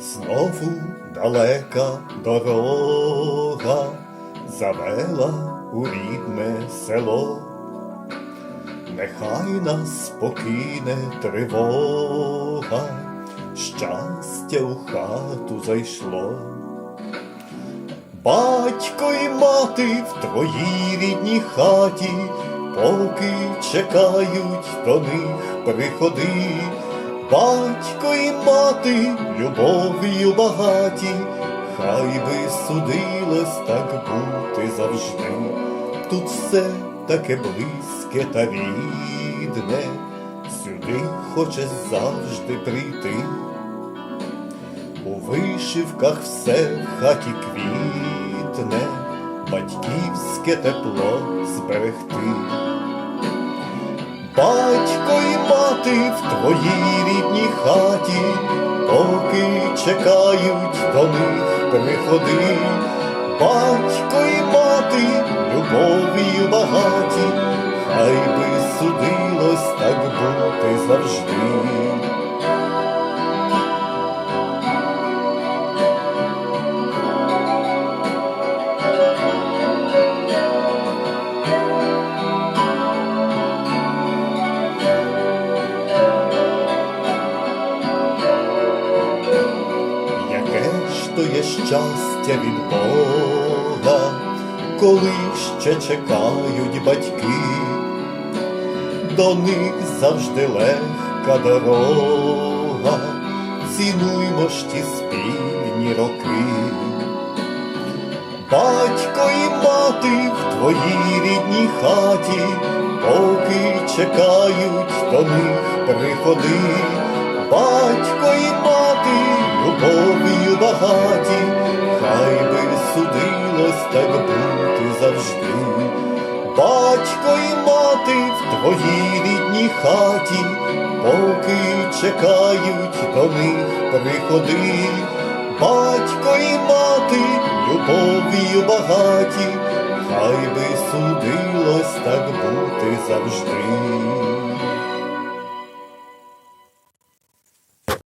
Знову далека дорога завела у рідне село. Нехай нас покине тривога, щастя у хату зайшло. Батько і мати в твоїй рідній хаті, поки чекають до них приходи. Батько і мати любов'ю багаті, хай би судилось так бути завжди. Тут все таке близьке та рідне, сюди хочеш завжди прийти. У вишивках все в хаті квітне, батьківське тепло зберегти. Батько і мати в твоїй рідній хаті, поки чекають до них приходи. Батько і мати любов'ю багаті, хай би судилось так бути завжди. Ж є щастя від Бога, коли ще чекають батьки, до них завжди легка дорога, цінуймо ж ті спільні роки. Батько і мати в твоїй рідній хаті, поки чекають до них приходи. Батько і мати любов'ю багаті, хай би судилось так бути завжди. Батько і мати в твоїй рідній хаті, поки чекають до них приходи. Батько і мати любов'ю багаті, хай би судилось так бути завжди.